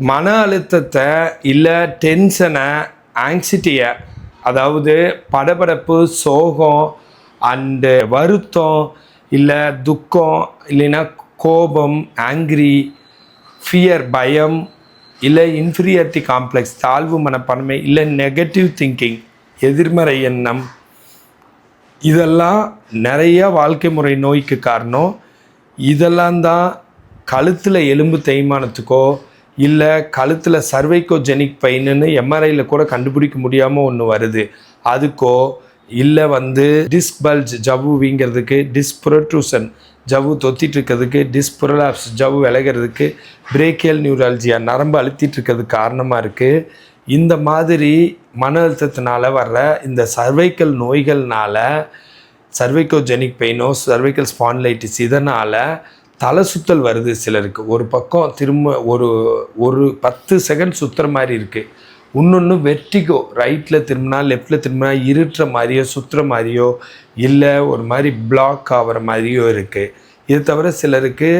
மன அழுத்தத்தை இல்லை டென்ஷனை ஆங்ஸிட்டியை அதாவது படபடப்பு சோகம் அண்டு வருத்தம் இல்லை துக்கம் இல்லைன்னா கோபம் ஆங்க்ரி ஃபியர் பயம் இல்லை இன்ஃபீரியாரிட்டி காம்ப்ளெக்ஸ் தாழ்வு மனப்பான்மை இல்லை நெகட்டிவ் திங்கிங் எதிர்மறை எண்ணம் இதெல்லாம் நிறைய வாழ்க்கை முறை நோய்க்கு காரணம். இதெல்லாம் தான் கழுத்தில் எலும்பு தேய்மானத்துக்கோ இல்லை கழுத்தில் சர்வைக்கோஜெனிக் பெயின்னு எம்ஆர்ஐயில் கூட கண்டுபிடிக்க முடியாமல் ஒன்று வருது. அதுக்கோ இல்லை வந்து டிஸ்க் பல்ஜ் ஜவ்வு வீங்கிறதுக்கு டிஸ்ப்ரொட்ரூசன் ஜவ்வு தொத்திட்டு இருக்கிறதுக்கு டிஸ்ப்ரொலாப்ஸ் ஜவ்வு விலகிறதுக்கு பிரேக்கியல் நியூராலஜியாக நரம்பு அழுத்திட்டு இருக்கிறதுக்கு காரணமாக இருக்குது இந்த மாதிரி மன அழுத்தத்தினால வர்ற இந்த சர்வைக்கல் நோய்கள்னால சர்வைக்கோஜெனிக் பெயினோ சர்வைக்கல் ஸ்பான்லைட்டிஸ் இதனால் தலை சுத்தல் வருது சிலருக்கு. ஒரு பக்கம் திரும்ப ஒரு ஒரு பத்து செகண்ட் சுற்றுற மாதிரி இருக்குது இன்னொன்று வெர்டிகோ ரைட்டில் திரும்பினா லெஃப்டில் திரும்பினா இருட்டுற மாதிரியோ சுற்றுற மாதிரியோ இல்லை ஒரு மாதிரி பிளாக் ஆகிற மாதிரியோ இருக்குது இது தவிர சிலருக்கு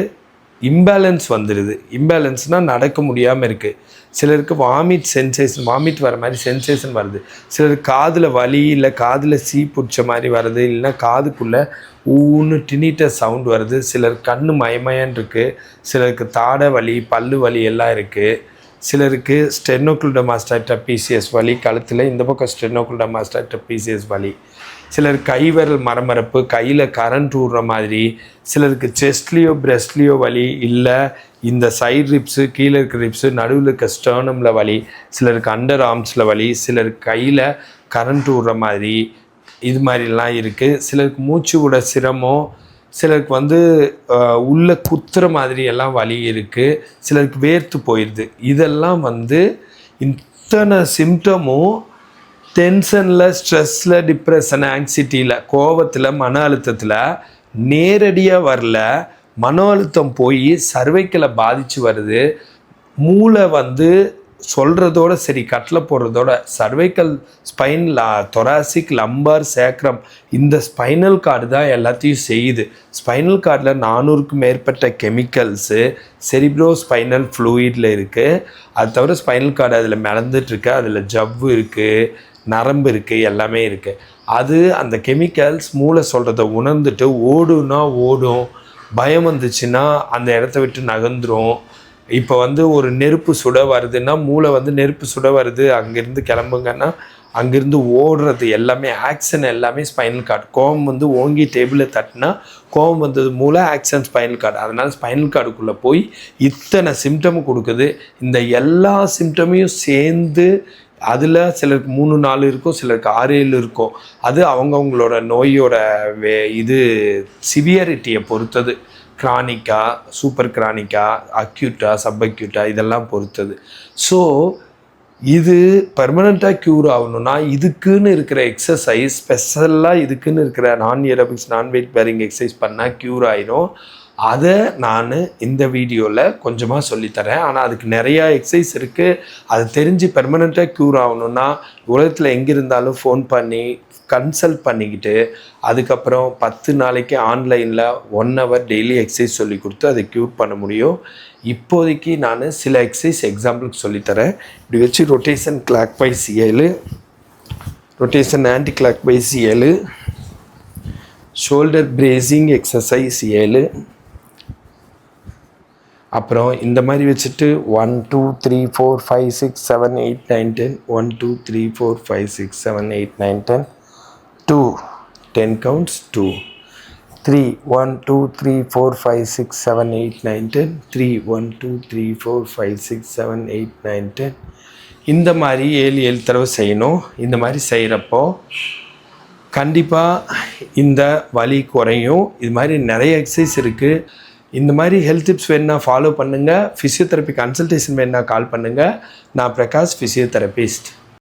இம்பேலன்ஸ் வந்துடுது இம்பேலன்ஸ்னால் நடக்க முடியாமல் இருக்குது சிலருக்கு வாமிட் சென்சேஷன் வாமிட் வர மாதிரி சென்சேஷன் வருது. சிலருக்கு காதில் வலி இல்லை காதில் சீ பிடிச்ச மாதிரி வருது. இல்லைன்னா காதுக்குள்ளே ஊன்னு டினிட்ட சவுண்ட் வருது. சிலருக்கு கண் மயமயன் இருக்குது சிலருக்கு தாடை வலி பல்லு வலி எல்லாம் இருக்குது சிலருக்கு ஸ்டெனோக்ளுடமாஸ்டாய்டா பிசிஎஸ் வலி கழுத்தில் இந்த பக்கம் ஸ்டெனோக்ளுடமாஸ்டாய்டா பிசிஎஸ் வலி. சிலர் கை விரல் மரமரப்பு கையில் கரண்ட் ஊடுற மாதிரி சிலருக்கு செஸ்ட்லேயோ பிரெஸ்ட்லேயோ வலி இல்லை இந்த சைட் ரிப்ஸு கீழே இருக்க ரிப்ஸு நடுவில் இருக்க ஸ்டர்னமில் வலி சிலருக்கு அண்டர் ஆர்ம்ஸில் வலி சிலர் கையில் கரண்ட் ஊடுற மாதிரி இது மாதிரிலாம் இருக்குது சிலருக்கு மூச்சு விட சிரமம் சிலருக்கு வந்து உள்ள குத்துற மாதிரி எல்லாம் வலி இருக்குது சிலருக்கு வேர்த்து போயிடுது இதெல்லாம் வந்து இத்தனை சிம்டமும் டென்ஷனில் ஸ்ட்ரெஸ்ஸில் டிப்ரெஷன் ஆங்ஸிட்டியில் கோவத்தில் மன அழுத்தத்தில் நேரடியாக வரல. மன அழுத்தம் போய் சர்வைக்கலை பாதித்து வருது. மூளை வந்து சொல்கிறதோட சரி கட்டில் போடுறதோட சர்வைக்கல் ஸ்பைன் லா தொராசிக் லம்பார் சேக்ரம் இந்த ஸ்பைனல் கார்டு தான் எல்லாத்தையும் செய்யுது. ஸ்பைனல் கார்டில் நானூறுக்கும் மேற்பட்ட கெமிக்கல்ஸு செரிப்ரோ ஸ்பைனல் ஃப்ளூயிடில் இருக்குது அது தவிர ஸ்பைனல் கார்டு அதில் மிளந்துட்டுருக்கு அதில் ஜவ்வு இருக்குது நரம்பு இருக்குது எல்லாமே இருக்குது அது அந்த கெமிக்கல்ஸ் மூளை சொல்கிறத உணர்ந்துட்டு ஓடுனா ஓடும். பயம் வந்துச்சுன்னா அந்த இடத்த விட்டு நகர்ந்துடும் இப்போ வந்து ஒரு நெருப்பு சுட வருதுன்னா மூளை வந்து நெருப்பு சுட வருது அங்கேருந்து கிளம்புங்கன்னா அங்கேருந்து ஓடுறது எல்லாமே ஆக்ஷன் எல்லாமே ஸ்பைனல் கார்டு கோவம் வந்து ஓங்கி டேபிளில் தட்டினா கோவம் வந்தது மூளை ஆக்ஷன் ஸ்பைனல் கார்டு அதனால் ஸ்பைனல் கார்டுக்குள்ளே போய் இத்தனை சிம்டம் கொடுக்குது. இந்த எல்லா சிம்டமையும் சேர்ந்து அதில் சிலருக்கு மூணு நாலு இருக்கும் சிலருக்கு ஆறு ஏழு இருக்கும். அது அவங்கவுங்களோட நோயோட வே இது சிவியரிட்டியை பொறுத்தது. கிரானிக்கா சூப்பர் கிரானிக்கா அக்யூட்டா சப் அக்யூட்டா இதெல்லாம் பொறுத்தது. ஸோ இது பர்மனெண்ட்டாக க்யூர் ஆகணும்னா இதுக்குன்னு இருக்கிற எக்ஸசைஸ் ஸ்பெஷலாக இதுக்குன்னு இருக்கிற நான் ஏரோபிக்ஸ் நான் வெயிட் பேரிங் எக்ஸசைஸ் பண்ணால் க்யூர் ஆகிடும் அதை நான் இந்த வீடியோவில் கொஞ்சமாக சொல்லித்தரேன். ஆனால் அதுக்கு நிறையா எக்ஸசைஸ் இருக்குது அது தெரிஞ்சு பெர்மனெண்ட்டாக க்யூர் ஆகணும்னா உலகத்தில் எங்கே இருந்தாலும் ஃபோன் பண்ணி கன்சல்ட் பண்ணிக்கிட்டு அதுக்கப்புறம் பத்து நாளைக்கு ஆன்லைனில் ஒன் ஹவர் டெய்லி எக்ஸசைஸ் சொல்லி கொடுத்து அதை க்யூர் பண்ண முடியும். இப்போதைக்கு நான் சில எக்ஸசைஸ் எக்ஸாம்பிளுக்கு சொல்லித்தரேன். இப்படி வச்சு ரொட்டேஷன் கிளாக் வைஸ் ஏழு ரொட்டேஷன் ஆன்டி கிளாக் வைஸ் ஏழு ஷோல்டர் பிரேசிங் எக்ஸசைஸ் ஏழு அப்புறம் இந்த மாதிரி வச்சுட்டு one two three four five six seven eight nine ten one two three four five six seven eight nine ten two ten counts two three one two three four five six seven eight nine ten three one two three four five six seven eight nine ten இந்த மாதிரி ஏழு ஏழு தடவை செய்யணும். இந்த மாதிரி செய்கிறப்போ கண்டிப்பாக இந்த வலி குறையும். இது மாதிரி நிறைய எக்ஸசைஸ் இருக்குது இந்த மாதிரி ஹெல்த் டிப்ஸ் வேணுன்னா ஃபாலோ பண்ணுங்கள் ஃபிசியோதெரப்பி கன்சல்டேஷன் வேணுன்னா கால் பண்ணுங்கள் நான் பிரகாஷ் ஃபிசியோதெரபிஸ்ட்